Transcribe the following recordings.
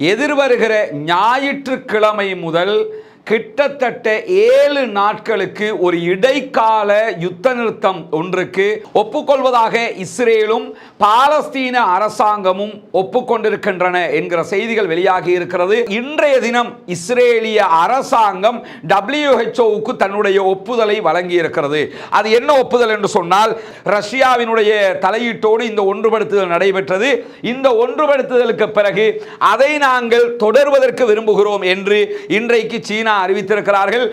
எதிர்வருகிற ஞாயிற்றுக்கிழமை முதல் கிட்டத்தட்ட ஏழு நாட்களுக்கு ஒரு இடைக்கால யுத்த நிறுத்தம் ஒன்றுக்கு ஒப்புக்கொள்வதாக இஸ்ரேலும் பாலஸ்தீன அரசாங்கமும் ஒப்புக்கொண்டிருக்கின்றன என்கிற செய்திகள் வெளியாகி இருக்கிறது. இன்றைய தினம் இஸ்ரேலிய அரசாங்கம் டபிள்யூஹெச்ஓவுக்கு தன்னுடைய ஒப்புதலை வழங்கி இருக்கிறது அது என்ன ஒப்புதல் என்று சொன்னால் ரஷ்யாவினுடைய தலையீட்டோடு இந்த ஒன்றுபடுத்துதல் நடைபெற்றது. இந்த ஒன்றுபடுத்துதலுக்கு பிறகு அதை நாங்கள் தொடர்வதற்கு விரும்புகிறோம் என்று இன்றைக்கு சீனா அறிவித்திருக்கிறார்கள்.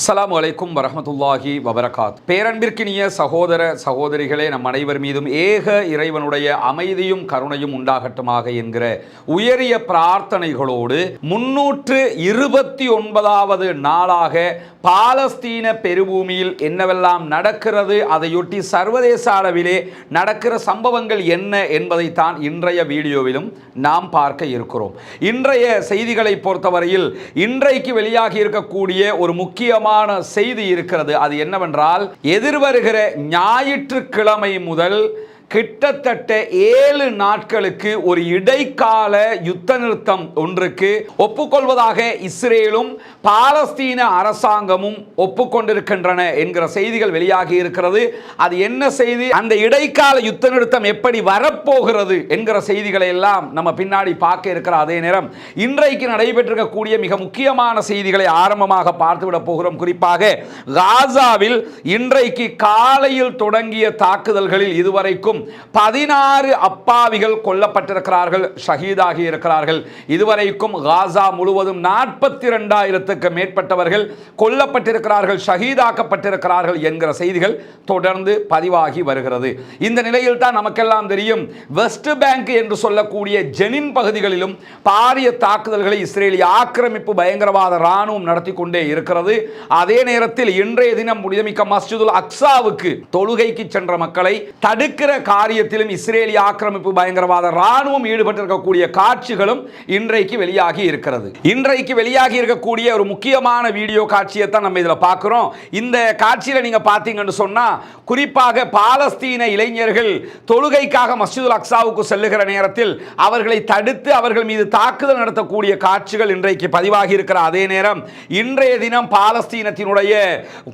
அஸ்லாம் வலைக்கும் வரமத்துல்லாஹி வபரகாத். பேரன்பிற்கினிய சகோதர சகோதரிகளே நம் அனைவர் மீதும் ஏக இறைவனுடைய அமைதியும் கருணையும் உண்டாகட்டுமாக என்கிற உயரிய பிரார்த்தனைகளோடு முன்னூற்று இருபத்தி ஒன்பதாவது நாளாக பாலஸ்தீன பெருபூமியில் என்னவெல்லாம் நடக்கிறது அதையொட்டி சர்வதேச அளவிலே நடக்கிற சம்பவங்கள் என்ன என்பதைத்தான் இன்றைய வீடியோவிலும் நாம் பார்க்க இருக்கிறோம். இன்றைய செய்திகளை பொறுத்தவரையில் இன்றைக்கு வெளியாகி இருக்கக்கூடிய ஒரு முக்கியமான செய்தி இருக்கிறது. அது என்னவென்றால் எதிர்வருகிற ஞாயிற்றுக்கிழமை முதல் கிட்டத்தட்ட ஏழு நாட்களுக்கு ஒரு இடைக்கால யுத்த நிறுத்தம் ஒன்றுக்கு ஒப்புக்கொள்வதாக இஸ்ரேலும் பாலஸ்தீன அரசாங்கமும் ஒப்புக்கொண்டிருக்கின்றன என்கிற செய்திகள் வெளியாகி இருக்கிறது. அது என்ன செய்தி? அந்த இடைக்கால யுத்த நிறுத்தம் எப்படி வரப்போகிறது என்கிற செய்திகளை எல்லாம் நம்ம பின்னாடி பார்க்க இருக்கிற அதே நேரம். இன்றைக்கு நடைபெற்றிருக்கக்கூடிய மிக முக்கியமான செய்திகளை ஆரம்பமாக பார்த்துவிட போகிறோம். குறிப்பாக காசாவில் இன்றைக்கு காலையில் தொடங்கிய தாக்குதல்களில் இதுவரைக்கும் பதினாறு அப்பாவிகள் கொல்லப்பட்டிருக்கிறார்கள் ஷஹீதாகி இருக்கிறார்கள். இதுவரைக்கும் காசா முழுவதும் நாற்பத்தி ரெண்டாயிரத்து ஆயிரத்துக்கு மேற்பட்டவர்கள் கொல்லப்பட்டிருக்கிறார்கள் ஷஹீதாக்கப்பட்டிருக்கிறார்கள் என்கிற செய்திகள் தொடர்ந்து பதிவாகி வருகிறது. இந்த நிலையில் தான் நமக்கெல்லாம் தெரியும் வெஸ்ட் பேங்க் என்று சொல்லக்கூடிய ஜெனின் பகுதிகளிலும் பாரிய தாக்குதல்களை இஸ்ரேலிய ஆக்கிரமிப்பு பயங்கரவாத ராணுவம் நடத்தி கொண்டே இருக்கிறது. அதே நேரத்தில் இன்றைய தினம் முடிதமிக்க மஸ்ஜிதுல் அக்ஸாவுக்கு தொழுகைக்கு சென்ற மக்களை தடுக்கிற காரியத்திலும் இஸ்ரேலிய ஆக்கிரமிப்பு பயங்கரவாத ராணுவம் ஈடுபட்டிருக்கக்கூடிய காட்சிகளும் இன்றைக்கு வெளியாகி இருக்கிறது. இன்றைக்கு வெளியாகி இருக்கக்கூடிய ஒரு முக்கியமான வீடியோ காட்சியை தான் நம்ம இதில் பார்க்குறோம். இந்த காட்சியில் நீங்கள் பார்த்தீங்கன்னு சொன்னால் குறிப்பாக பாலஸ்தீன இளைஞர்கள் தொழுகைக்காக மஸ்ஜிதுல் அக்சாவுக்கு செல்லுகிற நேரத்தில் அவர்களை தடுத்து அவர்கள் மீது தாக்குதல் நடத்தக்கூடிய காட்சிகள் இன்றைக்கு பதிவாகி இருக்கிற அதே நேரம் இன்றைய தினம் பாலஸ்தீனத்தினுடைய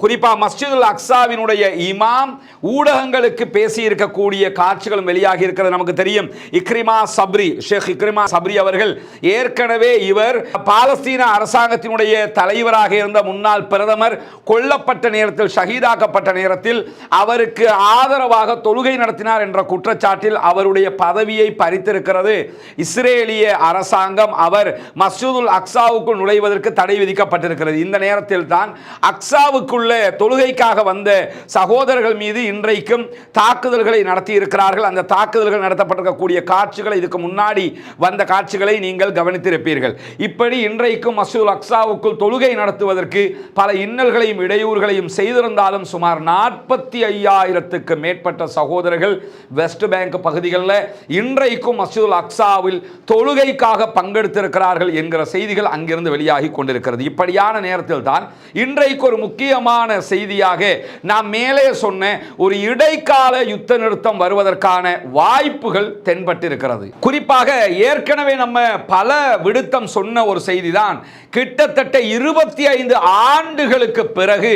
குறிப்பாக மஸ்ஜிதுல் அக்சாவினுடைய இமாம் ஊடகங்களுக்கு பேசி இருக்கக்கூடிய காட்சிகளும் வெளியாகி இருக்கிறது நமக்கு தெரியும். இக்ரிமா சப்ரி ஷேக் இக்ரிமா சப்ரி அவர்கள் ஏற்கனவே இவர் பாலஸ்தீன அரசாங்கத்தினுடைய தலைவராக இருந்த முன்னாள் பிரதமர் கொல்லப்பட்ட நேரத்தில் ஷஹீதாக்கப்பட்ட நேரத்தில் அவருக்கு ஆதரவாக தொழுகை நடத்தினார் என்ற குற்றச்சாட்டில் அவருடைய பதவியை பறித்திருக்கிறது. இஸ்ரேலிய அரசாங்கம் அவர் மசூதுல் அக்ஸாவுக்குள் நுழைவதற்கு தடை விதிக்கப்பட்டிருக்கிறது. இந்த நேரத்தில் தான் அக்ஸாவுக்குள்ள தொழுகைக்காக வந்த சகோதரர்கள் மீது இன்றைக்கும் தாக்குதல்களை நடத்தி இருக்கிறார்கள் அந்த தாக்குதல்கள் நடத்தப்பட்டிருக்கக்கூடிய காட்சிகளை இதுக்கு முன்னாடி வந்த காட்சிகளை நீங்கள் கவனித்திருப்பீர்கள். இப்படி இன்றைக்கும் மசூல் அக்ஸாவுக்குள் தொழுகை நடத்துவதற்கு பல இன்னல்களையும் இடையூறுகளையும் செய்திருந்தாலும் சுமார் நாற்பத்தி ஐயாயிரத்துக்கு மேற்பட்ட சகோதரர்கள் வெஸ்ட் பேங்க் பகுதிகளில் இன்றைக்கும் மசூல் அக்ஸாவில் தொழுகைக்காக பங்கெடுத்திருக்கிறார்கள் என்கிற செய்திகள் அங்கிருந்து வெளியாகி கொண்டிருக்கிறது. இப்படியான நேரத்தில் தான் இன்றைக்கு ஒரு முக்கியமான செய்தியாக நாம் மேலே சொன்ன ஒரு இடைக்கால யுத்த நிறுத்தம் வருவதற்கான வாய்ப்புகள் தென்பட்டிருக்கிறது. குறிப்பாக ஏற்கனவே நம்ம பல விடுத்தம் சொன்ன ஒரு செய்தி தான் கிட்டத்தட்ட கிட்டத்தட்ட இருபத்தி ஐந்து ஆண்டுகளுக்கு பிறகு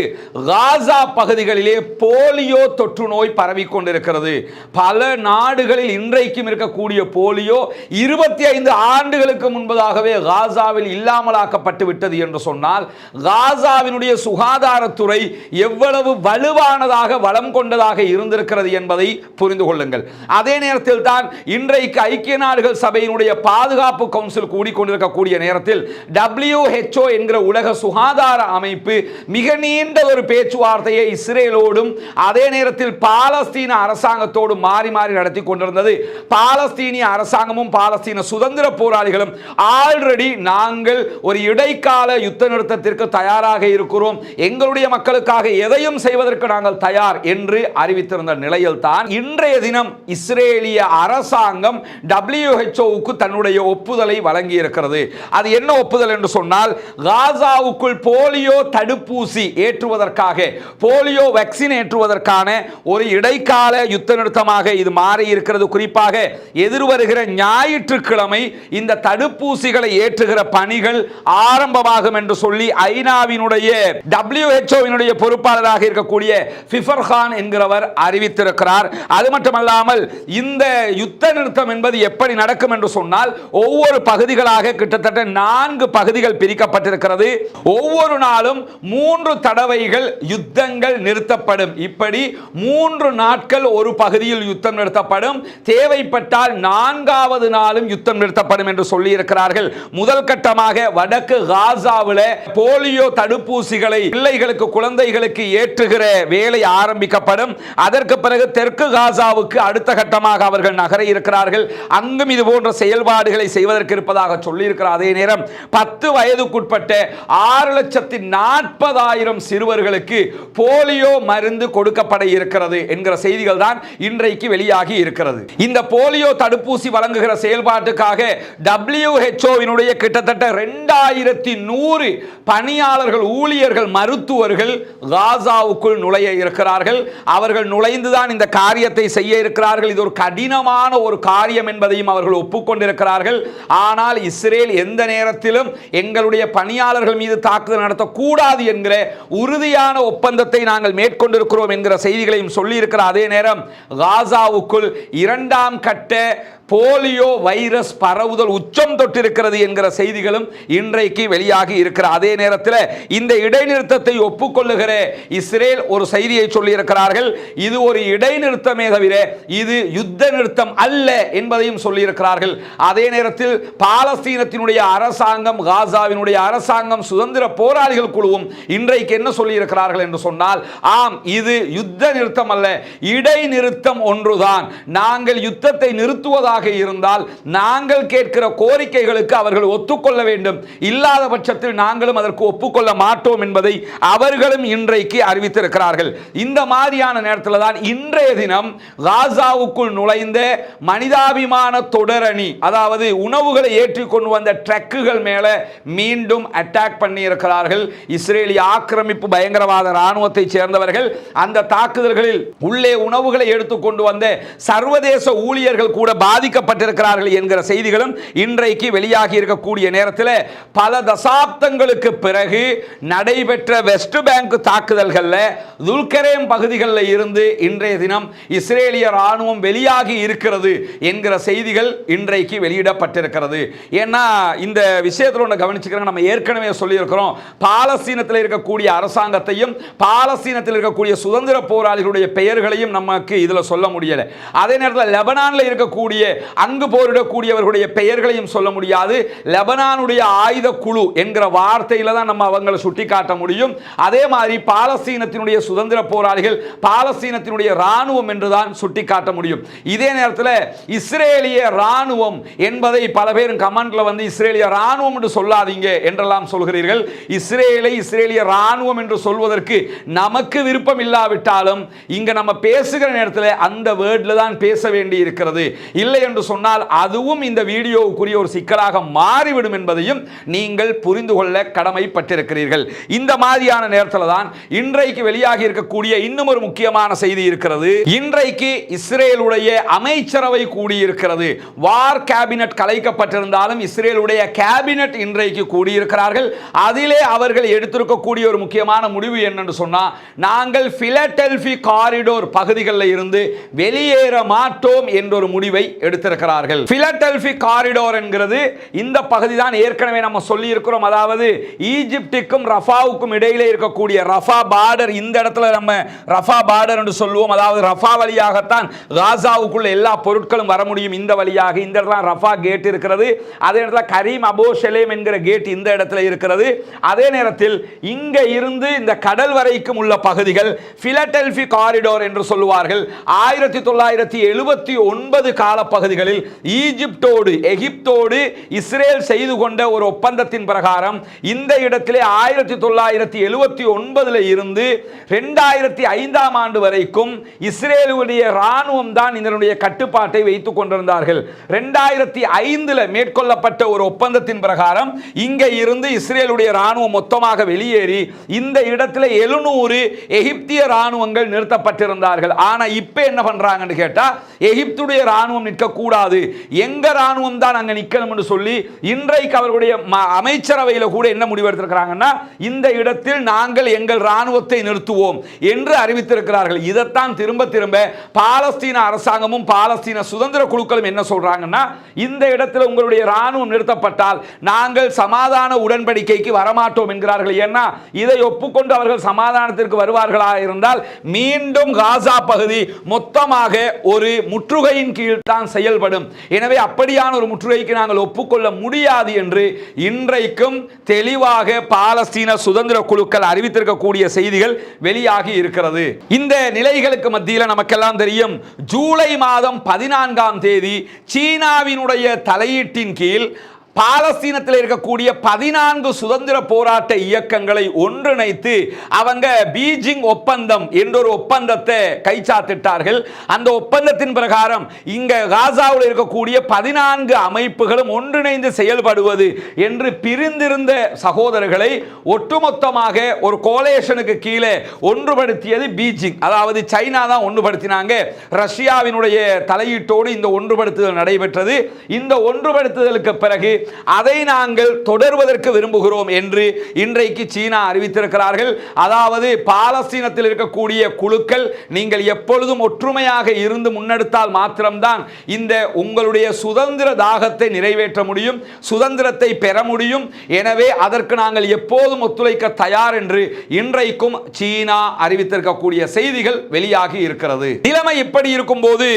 காசா பகுதிகளிலே போலியோ தொற்று நோய் பரவி கொண்டிருக்கிறது பல நாடுகளில் இன்றைக்கும் இருக்கக்கூடிய போலியோ இருபத்தி ஐந்து ஆண்டுகளுக்கு முன்பதாகவே காசாவில் இல்லாமலாக்கப்பட்டு விட்டது என்று சொன்னால் காசாவினுடைய சுகாதாரத்துறை எவ்வளவு வலுவானதாக வளம் கொண்டதாக இருந்திருக்கிறது என்பதை புரிந்து கொள்ளுங்கள். அதே நேரத்தில் தான் இன்றைக்கு ஐக்கிய நாடுகள் சபையினுடைய பாதுகாப்பு கவுன்சில் கூடிக்கொண்டிருக்கக்கூடிய நேரத்தில் டபிள்யூஹெச்ஓ என்கிற என்கிற உலக சுகாதார அமைப்பு மிக நீண்ட ஒரு பேச்சுவார்த்தையை இஸ்ரேலோடும் அதே நேரத்தில் பாலஸ்தீன அரசாங்கத்தோடும் மாறி மாறி நடத்தி கொண்டிருந்தது. பாலஸ்தீனிய அரசாங்கமும் பாலஸ்தீன சுதந்திர போராளிகளும் ஆல்ரெடி நாங்கள் ஒரு இடைக்கால யுத்த நிறுத்தத்திற்கு தயாராக இருக்கிறோம். எங்களுடைய மக்களுக்காக எதையும் செய்வதற்கு நாங்கள் தயார் என்று அறிவித்திருந்த நிலையில் தான் இன்றைய தினம் இஸ்ரேலிய அரசாங்கம் டபிள்யூஹெச்ஓவுக்கு தன்னுடைய ஒப்புதலை வழங்கி இருக்கிறது அது என்ன ஒப்புதல் என்று சொன்னால் காசாவுக்குள் போலியோ தடுப்பூசி ஏற்றுவதற்காக போலியோ வேக்சின் ஏற்றுவதற்கான ஒரு இடைக்கால யுத்த நிறுத்தமாக இது மாறி இருக்கிறது குறிப்பாக எதிர்வருகிற ஞாயிற்றுக்கிழமை இந்த தடுப்பூசிகளை ஏற்றுகிற பணிகள் ஆரம்பமாகும் என்று சொல்லி ஐநாவினுடைய டபிள்யூஹெச்ஓவினுடைய பொறுப்பாளராக இருக்கக்கூடிய ஃபிஃபர் கான் என்கிறவர் அறிவித்திருக்கிறார். அது மட்டுமல்லாமல் இந்த யுத்த நிறுத்தம் என்பது எப்படி நடக்கும் என்று சொன்னால் ஒவ்வொரு பகுதிகளாக கிட்டத்தட்ட நான்கு பகுதிகள் பிரிக்கப்பட்டிருக்கிறது. ஒவ்வொரு நாளும் மூன்று தடவைகள் யுத்தங்கள் நிறுத்தப்படும். இப்படி மூன்று நாட்கள் ஒரு பகுதியில் யுத்தம் நிறுத்தப்படும். தேவைப்பட்டால் நான்காவது நாளும் யுத்தம் நிறுத்தப்படும் என்று சொல்லி இருக்கிறார்கள் முதல் கட்டமாக வடக்கு காசாவில் போலியோ தடுப்பூசிகளை பிள்ளைகளுக்கு குழந்தைகளுக்கு ஏற்றுகிற வேலை ஆரம்பிக்கப்படும். அதற்கு பிறகு தெற்கு காசாவுக்கு அடுத்த கட்டமாக அவர்கள் நகர இருக்கிறார்கள். அங்கும் இது போன்ற செயல்பாடுகளை செய்வதற்கு இருப்பதாக சொல்லியிருக்கிறார். அதே நேரம் பத்து வயதுக்குட்பட்ட ஆறு லட்சத்தி நாற்பதாயிரம் சிறுவர்களுக்கு போலியோ மருந்து கொடுக்கப்பட இருக்கிறது என்கிற செய்திகள் தான் இன்றைக்கு வெளியாகி இருக்கிறது. இந்த போலியோ தடுப்பூசி வழங்குகிற செயல்பாட்டுக்காக டபிள்யூஹெச்ஓவினுடைய கிட்டத்தட்ட ரெண்டாயிரத்தி நூறு பணியாளர்கள் ஊழியர்கள் மருத்துவர்கள் காசாவுக்குள் நுழைய இருக்கிறார்கள். அவர்கள் நுழைந்துதான் இந்த காரியத்தை செய்ய இருக்கிறார்கள். இது ஒரு கடினமான ஒரு காரியம் என்பதையும் அவர்கள் ஒப்புக்கொண்டிருக்கிறார்கள். ஆனால் இஸ்ரேல் எந்த நேரத்திலும் எங்களுடைய பணியாளர்கள் மீது தாக்குதல் நடத்தக்கூடாது என்கிற உறுதியான ஒப்பந்தத்தை நாங்கள் மேற்கொண்டிருக்கிறோம் என்கிற செய்திகளையும் சொல்லியிருக்கிற அதே நேரம் காசாவுக்குள் இரண்டாம் கட்ட போலியோ வைரஸ் பரவுதல் உச்சம் தொட்டிருக்கிறது என்கிற செய்திகளும் இன்றைக்கு வெளியாகி இருக்கிற அதே நேரத்தில் இந்த இடைநிறுத்தத்தை ஒப்புக்கொள்ளுகிற இஸ்ரேல் ஒரு செய்தியை சொல்லியிருக்கிறார்கள். இது ஒரு இடைநிறுத்தமே தவிர இது யுத்த நிறுத்தம் அல்ல என்பதையும் சொல்லியிருக்கிறார்கள். அதே நேரத்தில் பாலஸ்தீனத்தினுடைய அரசாங்கம் காசாவினுடைய அரசாங்கம் சுதந்திர போராளிகள் குழுவும் இன்றைக்கு என்ன சொல்லியிருக்கிறார்கள் என்று சொன்னால் ஆம் இது யுத்த நிறுத்தம் அல்ல இடைநிறுத்தம் ஒன்றுதான். நாங்கள் யுத்தத்தை நிறுத்துவதாக இருந்தால் நாங்கள் கேட்கிற கோரிக்கைகளுக்கு அவர்கள் ஒத்துக்கொள்ள வேண்டும். இல்லாத பட்சத்தில் நாங்களும் அதற்கு ஒப்புக்கொள்ள மாட்டோம் என்பதை அவர்களும் இன்றைக்கு அறிவித்திருக்கிறார்கள். இந்த மாதிரியான நேரத்தில் தான் இன்றைய தினம் காசாவுக்குள் நுழைந்த மனிதாபிமான தொடரணி அதாவது உணவுகளை ஏற்றி கொண்டு வந்த ட்ரக்குகள் மேலே மீண்டும் அட்டாக் பண்ணி இருக்கிறார்கள் இஸ்ரேலிய ஆக்கிரமிப்பு பயங்கரவாத இராணுவத்தை சேர்ந்தவர்கள் அந்த தாக்குதல்களில் உள்ளே உணவுகளை எடுத்து கொண்டு வந்த சர்வதேச ஊழியர்கள் கூட பாதிக்கப்பட்டிருக்கிறார்கள் என்கிற செய்திகளும் இன்றைக்கு வெளியாகி இருக்கக்கூடிய நேரத்தில் பல தசாப்தங்களுக்கு பிறகு நடைபெற்ற வெஸ்ட் பேங்க் தாக்குதல்களில் துல்கரேம் பகுதிகளில் இருந்து இன்றைய தினம் இஸ்ரேலிய ராணுவம் வெளியாகி இருக்கிறது என்கிற செய்திகள் இன்றைக்கு வெளியிடப்பட்டிருக்கிறது. ஏன்னா இந்த விஷயத்தில் ஒன்று கவனிச்சுக்கிறாங்க. நம்ம ஏற்கனவே சொல்லியிருக்கிறோம். பாலஸ்தீனத்தில் இருக்கக்கூடிய அரசாங்கத்தையும் பாலஸ்தீனத்தில் இருக்கக்கூடிய சுதந்திர போராளிகளுடைய பெயர்களையும் நமக்கு இதில் சொல்ல முடியலை. அதே நேரத்தில் லெபனானில் இருக்கக்கூடிய அங்கு போரிடக்கூடியவர்களுடைய பெயர்களையும் சொல்ல முடியாது. லெபனானுடைய ஆயுத குழு என்கிற வார்த்தையில தான் நம்ம அவங்களை சுட்டி காட்ட முடியும். அதே மாதிரி பாலஸ்தீனத்தினுடைய சுதந்திர போராளிகள் பாலஸ்தீனத்தினுடைய இராணுவம் என்றுதான் சுட்டி காட்ட முடியும். இதே நேரத்தில் இஸ்ரேலிய இராணுவம் என்பதை பல பேரும் கமெண்ட்ல வந்து இஸ்ரேலிய இராணுவம் என்று சொல்லாதீங்க என்றெல்லாம் சொல்கிறீர்கள். இஸ்ரேலை இஸ்ரேலிய இராணுவம் என்று சொல்வதற்கு நமக்கு விருப்பம் இல்லாவிட்டாலும் இங்க நம்ம பேசுகிற நேரத்தில் அந்த வேர்டில் தான் பேச வேண்டி இருக்கிறது இல்லை இல்லை என்று சொன்னால் அதுவும் இந்த வீடியோவுக்குரிய ஒரு சிக்கலாக மாறிவிடும் என்பதையும் நீங்கள் புரிந்து கொள்ள கடமைப்பட்டிருக்கிறீர்கள். இந்த மாதிரியான நேரத்தில் தான் இன்றைக்கு வெளியாகி இருக்கக்கூடிய இன்னும் ஒரு முக்கியமான செய்தி இருக்கிறது. இன்றைக்கு இஸ்ரேலுடைய அமைச்சரவை கூடியிருக்கிறது. வார் கேபினட் கலைக்கப்பட்டிருந்தாலும் இஸ்ரேலுடைய கேபினட் இன்றைக்கு கூடியிருக்கிறார்கள். அதிலே அவர்கள் எடுத்திருக்கக்கூடிய ஒரு முக்கியமான முடிவு என்னன்னு சொன்னால் நாங்கள் பிலடெல்பி காரிடோர் பகுதிகளில் இருந்து வெளியேற மாட்டோம் என்ற ஒரு முடிவை எடுத்திருக்கிறார்கள். பிலடெல்பி காரிடோர் என்கிறது இந்த பகுதி தான் ஏற்கனவே நம்ம சொல்லி இருக்கிறோம் அதாவது ஈஜிப்டுக்கும் ரஃபாவுக்கும் இடையிலே இருக்கக்கூடிய ரஃபா பார்டர் இந்த இடத்துல நம்ம ரஃபா பார்டர் என்று சொல்லுவோம். அதாவது ரஃபா வழியாகத்தான் காசாவுக்குள்ள எல்லா பொருட்களும் வர முடியும். இந்த வழியாக இந்த இடத்துல ரஃபா கேட் இருக்கிறது. அதே இடத்துல கரீம் அபோ ஷெலேம் என்கிற கேட் இந்த இடத்துல இருக்கிறது. அதே நேரத்தில் இங்க இருந்து இந்த கடல் வரைக்கும் உள்ள பகுதிகள் பிலடெல்பி காரிடோர் என்று சொல்லுவார்கள். ஆயிரத்தி தொள்ளாயிரத்தி எழுபத்தி ஒன்பது காலப்பகுதி பகுதிகளில் ஈஜிப்டோடு எகிப்தோடு இஸ்ரேல் செய்து கொண்ட ஒரு ஒப்பந்தத்தின் பிரகாரம் இந்த இடத்திலே ஆயிரத்தி தொள்ளாயிரத்தி எழுபத்தி ஒன்பதில் இருந்து ரெண்டாயிரத்தி ஐந்தாம் ஆண்டு வரைக்கும் இஸ்ரேலுடைய இராணுவம் தான் இதனுடைய கட்டுப்பாட்டை வைத்துக் கொண்டிருந்தார்கள். ரெண்டாயிரத்தி ஐந்தில் மேற்கொள்ளப்பட்ட ஒரு ஒப்பந்தத்தின் பிரகாரம் இங்கே இருந்து இஸ்ரேலுடைய இராணுவம் மொத்தமாக வெளியேறி இந்த இடத்துல எழுநூறு எகிப்திய இராணுவங்கள் நிறுத்தப்பட்டிருந்தார்கள். ஆனால் இப்போ என்ன பண்ணுறாங்கன்னு கேட்டால் எகிப்துடைய இராணுவம் நிற்க இருக்கக்கூடாது எங்க ராணுவம் தான் அங்க நிக்கணும்னு சொல்லி இன்றைக்கு அவர்களுடைய அமைச்சரவையில் கூட என்ன முடிவெடுத்திருக்கிறாங்கன்னா இந்த இடத்தில் நாங்கள் எங்கள் ராணுவத்தை நிறுத்துவோம் என்று அறிவித்திருக்கிறார்கள். இதைத்தான் திரும்ப திரும்ப பாலஸ்தீன அரசாங்கமும் பாலஸ்தீன சுதந்திர குழுக்களும் என்ன சொல்றாங்கன்னா இந்த இடத்துல உங்களுடைய ராணுவம் நிறுத்தப்பட்டால் நாங்கள் சமாதான உடன்படிக்கைக்கு வரமாட்டோம் என்கிறார்கள். ஏன்னா இதை ஒப்புக்கொண்டு அவர்கள் சமாதானத்திற்கு வருவார்களா இருந்தால் மீண்டும் காசா பகுதி மொத்தமாக ஒரு முற்றுகையின் கீழ் தான் செயல்படும். எனவே அப்படியான ஒரு முற்றுகைக்கு நாங்கள் ஒப்புக்கொள்ள முடியாது என்று இன்றைக்கும் தெளிவாக பாலஸ்தீன சுதந்திர குழுக்கள் அறிவித்திருக்கக்கூடிய செய்திகள் வெளியாகி இருக்கிறது. இந்த நிலைகளுக்கு மத்தியில் நமக்கெல்லாம் தெரியும் ஜூலை மாதம் பதினான்காம் தேதி சீனாவினுடைய தலையீட்டின் கீழ் பாலஸ்தீனத்தில் இருக்கக்கூடிய பதினான்கு சுதந்திர போராட்ட இயக்கங்களை ஒன்றிணைத்து அவங்க பீஜிங் ஒப்பந்தம் என்றொரு ஒப்பந்தத்தை கைச்சாத்திட்டார்கள். அந்த ஒப்பந்தத்தின் பிரகாரம் இங்க காசாவில் இருக்கக்கூடிய பதினான்கு அமைப்புகளும் ஒன்றிணைந்து செயல்படுவது என்று பிரிந்திருந்த சகோதரர்களை ஒட்டுமொத்தமாக ஒரு கோலேஷனுக்கு கீழே ஒன்றுபடுத்தியது பீஜிங். அதாவது சைனா தான் ஒன்றுபடுத்தினாங்க. ரஷ்யாவினுடைய தலையீட்டோடு இந்த ஒன்றுபடுத்துதல் நடைபெற்றது. இந்த ஒன்றுபடுத்துதலுக்கு பிறகு அதை நாங்கள் தொடர்வதற்கு விரும்புகிறோம் என்று இன்றைக்கு சீனா அறிவித்திருக்கிறார்கள். அதாவது பாலஸ்தீனத்தில் இருக்கக்கூடிய குழுக்கள் நீங்கள் எப்பொழுதும் ஒற்றுமையாக இருந்து முன்னெடுத்தால் மாத்திரம்தான் இந்த உங்களுடைய சுதந்திர தாகத்தை நிறைவேற்ற முடியும் சுதந்திரத்தை பெற முடியும். எனவே அதற்கு நாங்கள் எப்போதும் ஒத்துழைக்க தயார் என்று இன்றைக்கும் சீனா அறிவித்திருக்கக்கூடிய செய்திகள் வெளியாகி இருக்கிறது. நிலைமை இப்படி இருக்கும் போது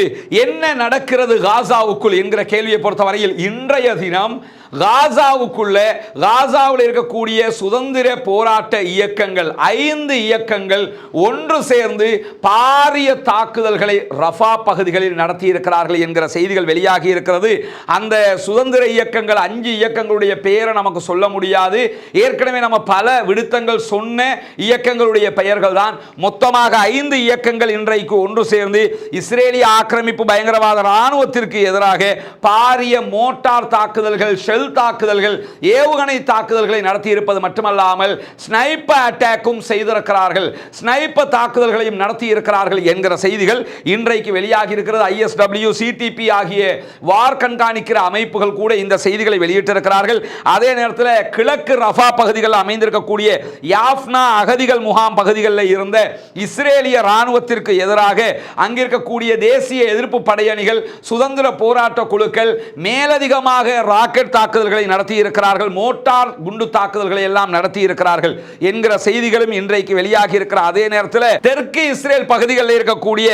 என்ன நடக்கிறது காசாவுக்குள் என்கிற கேள்வியை பொறுத்தவரையில் இன்றைய தினம் காசாவுக்குள்ள காசாவில் இருக்கக்கூடிய சுதந்திர போராட்ட இயக்கங்கள் ஐந்து இயக்கங்கள் ஒன்று சேர்ந்து பாரிய தாக்குதல்களை ரஃபா பகுதிகளில் நடத்தியிருக்கிறார்கள் என்கிற செய்திகள் வெளியாகி இருக்கிறது. அந்த சுதந்திர இயக்கங்கள் அஞ்சு இயக்கங்களுடைய பெயரை நமக்கு சொல்ல முடியாது. ஏற்கனவே நம்ம பல விடுத்தங்கள் சொன்ன இயக்கங்களுடைய பெயர்கள் தான் மொத்தமாக ஐந்து இயக்கங்கள் இன்றைக்கு ஒன்று சேர்ந்து இஸ்ரேலிய ஆக்கிரமிப்பு பயங்கரவாத இராணுவத்திற்கு எதிராக பாரிய மோட்டார் தாக்குதல்கள் ஷெல் தாக்குதல்கள் ஏவுகணை தாக்குதல்களை நடத்தியிருப்பது மட்டுமல்லாமல் ஸ்னைப்பர் அட்டாக்கும் செய்திருக்கிறார்கள். ஸ்னைப்பர் தாக்குதல்களையும் நடத்தி இருக்கிறார்கள் என்கிற செய்திகள் இன்றைக்கு வெளியாகி இருக்கிறது ஐஎஸ்டபிள்யூ சிடிபி ஆகிய வார் கண்காணிக்கிற அமைப்புகள் கூட இந்த செய்திகளை வெளியிட்டிருக்கிறார்கள். அதே நேரத்தில் கிழக்கு ரஃபா பகுதிகளில் அமைந்திருக்கக்கூடிய யாஃப்னா அகதிகள் முகாம் பகுதிகளில் இருந்த இஸ்ரேலிய இராணுவத்திற்கு எதிராக அங்கிருக்கக்கூடிய தேசிய எதிர்ப்பு படையணிகள் சுதந்திர போராட்ட குழுக்கள் மேலதிகமாக ராக்கெட் தாக்குதல்களை நடத்தி இருக்கிறார்கள் மோட்டார் குண்டு தாக்குதல்களை எல்லாம் நடத்தி இருக்கிறார்கள் என்கிற செய்திகளும் இன்றைக்கு வெளியாகி இருக்கிற அதே நேரத்தில் தெற்கு இஸ்ரேல் பகுதிகளில் இருக்கக்கூடிய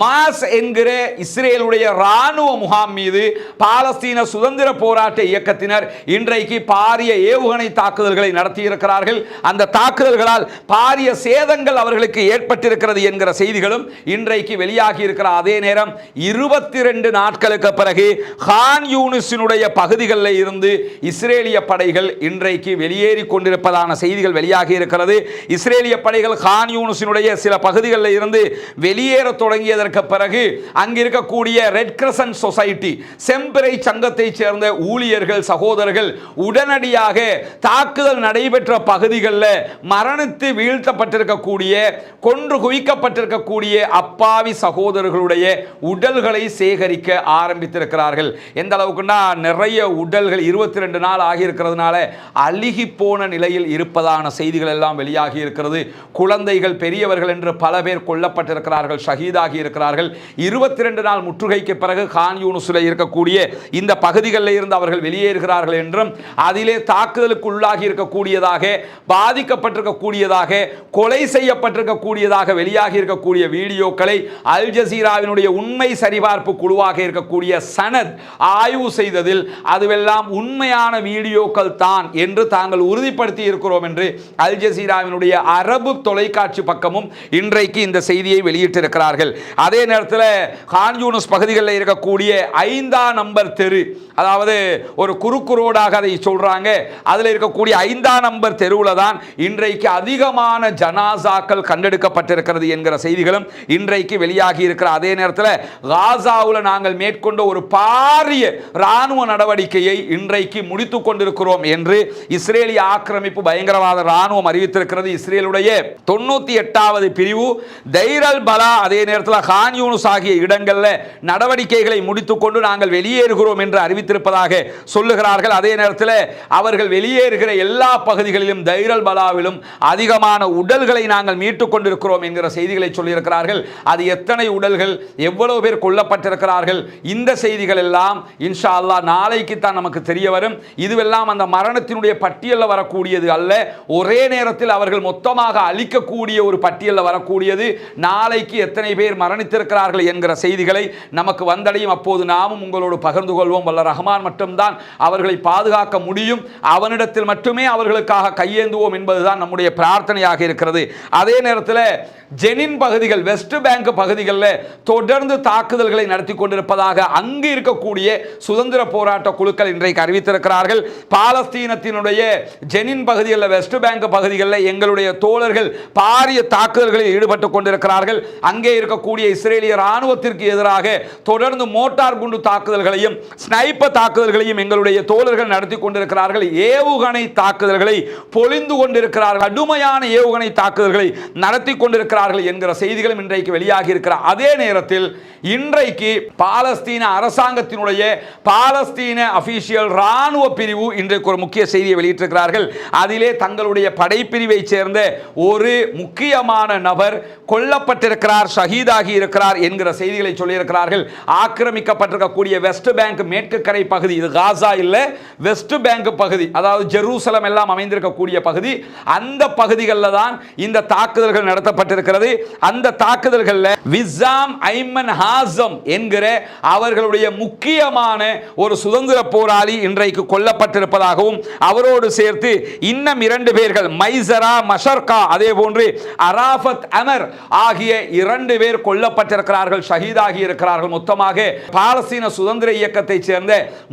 மாஸ் என்கிற இஸ்ரேலுடைய ராணுவ முகாம் மீது பாலஸ்தீன சுதந்திர போராட்ட இயக்கத்தினர் இன்றைக்கு பாரிய ஏவுகணை தாக்குதல்களை நடத்தி இருக்கிறார்கள் அந்த தாக்குதல்களால் பாரிய சேதங்கள் அவர்களுக்கு ஏற்பட்டிருக்கிறது என்கிற செய்திகளும் இன்றைக்கு வெளியாகி இருக்கிற அதே நேரம் இருபத்தி ரெண்டு நாட்களுக்கு பிறகு ஹான் யூனிஸினுடைய பகுதிகளில் இருந்து இஸ்ரேலிய படைகள் இன்றைக்கு வெளியேறி கொண்டிருப்பதான செய்திகள் வெளியாகி இருக்கிறது. இஸ்ரேலிய படைகள் ஹான் யூனிஸினுடைய சில பகுதிகளில் இருந்து வெளியேற தொடங்கியதற்கு பிறகு அங்கு இருக்கக்கூடிய ரெட் கிரசன்ட் சொசைட்டி செம்பிறை சங்கத்தைச் சேர்ந்த ஊழியர்கள் சகோதரர்கள் உடனடியாக தாக்குதல் நடைபெற்ற பகுதிகளில் மரணித்து வீழ்த்தப்பட்டிருக்கக்கூடிய கொன்று குவிக்கப்பட்டிருக்கக்கூடிய அப்பாவி சகோதரர்களுடைய உடல்களை சேகரிக்க ஆரம்பித்திருக்கிறார்கள். எந்த அளவுக்குன்னா நிறைய உடல்கள் இருபத்தி ரெண்டு நாள் ஆகியிருக்கிறதுனால அழுகி போன நிலையில் இருப்பதான செய்திகள் எல்லாம் வெளியாகி இருக்கிறது. குழந்தைகள் பெரியவர்கள் என்று பல பேர் கொல்லப்பட்டிருக்கிறார்கள் ஷஹீதாகி இருக்கிறார்கள். இருபத்தி ரெண்டு நாள் முற்றுகைக்கு பிறகு கான் யூனுஸில் இருக்கக்கூடிய இந்த பகுதிகளில் இருந்து அவர்கள் வெளியேறுகிறார்கள் என்றும் அதிலே தாக்குதலுக்கு உள்ளாகி இருக்கக்கூடியதாக பாதிக்கப்பட்டிருக்கக்கூடியதாக கொலை செய்யப்பட்டிருக்கக்கூடியதாக வெளியாகி இருக்கக்கூடிய வீடியோக்களை அல் ஜசீராவினுடைய உண்மை சரிபார்ப்பு குழுவாக இருக்கக்கூடிய சனத் ஆய்வு செய்ததில் அதுவெல்லாம் உண்மையான வீடியோக்கள் தான் என்று தாங்கள் உறுதிப்படுத்தி இருக்கிறோம் என்று அல் ஜசீராவினுடைய அரபு தொலைக்காட்சி பக்கமும் இன்றைக்கு இந்த செய்தியை வெளியிட்டிருக்கிறார்கள். அதே நேரத்தில் ஹான் யூனிஸ் பகுதிகளில் இருக்கக்கூடிய ஐந்தாம் நம்பர் தெரு அதாவது ஒரு குறுக்கு ரோடாக அதை சொல்கிறாங்க அதில் இருக்கக்கூடிய ஐந்தாம் நம்பர் தெருவில் தான் இன்றைக்கு அதிகமான ஜனாசாக்கள் கண்டெடுக்கப்பட்டிருக்கிறது என்கிற செய்திகளும் இன்றைக்கு வெளியாகி இருக்கிற அதே நேரத்தில் காசாவில் நாங்கள் மேற்கொண்ட ஒரு பாரிய ராணுவ நடவடிக்கையை இன்றைக்கு முடித்துக் கொண்டிருக்கிறோம் என்று இஸ்ரேலிய ஆக்கிரமிப்பு பயங்கரவாத ராணுவம் அறிவித்திருக்கிறது. இஸ்ரேலுடைய தொண்ணூத்தி எட்டாவது பிரிவு தைரல் பலா அதே நேரத்தில் ஹான் யூனுஸ் ஆகிய இடங்களில் நடவடிக்கைகளை முடித்துக்கொண்டு நாங்கள் வெளியேறுகிறோம் என்று அறிவித்திருப்பதாக சொல்லுகிறார்கள். அதே நேரத்தில் அவர்கள் வெளியேறுகிற எல்லா பகுதிகளிலும் தைரல் பலாவிலும் அதிகமான உடல்களை நாங்கள் மீட்டுக் கொண்டிருக்கிறோம் என்கிற செய்திகளை சொல்லியிருக்கிறார்கள். அது எத்தனை உடல்கள் எவ்வளவு பேர் கொல்லப்பட்டிருக்கிறார்கள் இந்த செய்திகள் எல்லாம் இன்ஷா அல்லாஹ் நாளைக்கு தான் நமக்கு தெரிய வரும் இதுவெல்லாம் அந்த மரணத்தினுடைய பட்டியலில் வரக்கூடியது அல்ல. ஒரே நேரத்தில் அவர்கள் மொத்தமாக அழிக்கக்கூடிய ஒரு பட்டியலில் வரக்கூடியது. நாளைக்கு எத்தனை பேர் மரணித்திருக்கிறார்கள் என்கிற செய்திகளை நமக்கு வந்தடையும். அப்போது நாமும் உங்களோடு பகிர்ந்து கொள்வோம். வல்ல ரஹ்மான் மட்டும்தான் அவர்களை பாதுகாக்க முடியும். அவனிடத்தில் மட்டுமே அவர்களுக்காக கையேந்துவோம் என்பதுதான் நம்முடைய பிரார்த்தனையாக இருக்கிறது. அதே நேரத்தில் ஜெனின் பகுதிகள் வெஸ்ட் பேங்க் பகுதிகளில் தொடர்ந்து தாக்குதல்களை நடத்தி கொண்டிருப்பதாக அங்கு இருக்கக்கூடிய சுதந்திர போராட்ட குழுக்கள் இன்றைக்கு அறிவித்திருக்கிறார்கள். பாலஸ்தீனத்தினுடைய ஜெனின் பகுதிகளில் வெஸ்ட் பேங்க் பகுதிகளில் எங்களுடைய தோழர்கள் பாரிய தாக்குதல்களில் ஈடுபட்டு கொண்டிருக்கிறார்கள். அங்கே இருக்கக்கூடிய இஸ்ரேலிய ராணுவத்திற்கு எதிராக தொடர்ந்து மோட்டார் குண்டு தாக்குதல்களையும் ஸ்னைப்பர் தாக்குதல்களையும் எங்களுடைய தோழர்கள் நடத்தி கொண்டிருக்கிறார்கள். ஏவுகணை தாக்குதல்களை பொழிந்து கொண்டிருக்கிறார்கள். கடுமையான ஏவுகணை தாக்குதல்களை நடத்தி கொண்டிருக்கிறார்கள். என்கிற செய்திகளும் இன்றைக்கு வெளியாகி இருக்கிற அதே நேரத்தில் இன்றைக்கு பாலஸ்தீன அரசாங்கத்தினுடைய பாலஸ்தீன அபிஷியல் ராணுவ பிரிவு இன்றைக்கு ஒரு முக்கிய செய்தியை வெளியிட்டிருக்கிறார்கள். அதிலே தங்களுடைய படைப்பிரிவை சேர்ந்த ஒரு முக்கியமான நபர் கொல்லப்பட்டிருக்கிறார் ஷஹீதாகி இருக்கிறார் என்கிற செய்திகளை சொல்லியிருக்கிறார்கள். ஆக்கிரமிக்கப்பட்டிருக்கக்கூடிய வெஸ்ட் பேங்க் மேற்கு கரை பகுதி இது காசா இல்லை வெஸ்ட் பேங்க் பகுதி அதாவது ஜெருசலம் எல்லாம் அமைந்திருக்கக்கூடிய பகுதி அந்த பகுதிகளில் தான் இந்த தாக்குதல்கள் நடத்தப்பட்டிருக்கிறது. அந்த தாக்குதல்களில் விசாம் ஐமன் ஹாசம் என்கிற அவர்களுடைய முக்கியமான ஒரு சுதந்திர போராளி இன்றைக்கு கொல்லப்பட்டிருப்பதாகவும் அவரோடு சேர்த்து இன்னும் இரண்டு பேர்கள் மைசரா மஷர்கா அதே போன்று அராஃபத் அமர் ஆகிய இரண்டு பேர் கொல்லப்பட்டிருக்கிறார்கள் ஷஹீதாகி இருக்கிறார்கள். மொத்தமாக பாலஸ்தீன சுதந்திர இயக்கத்தைச் சேர்ந்த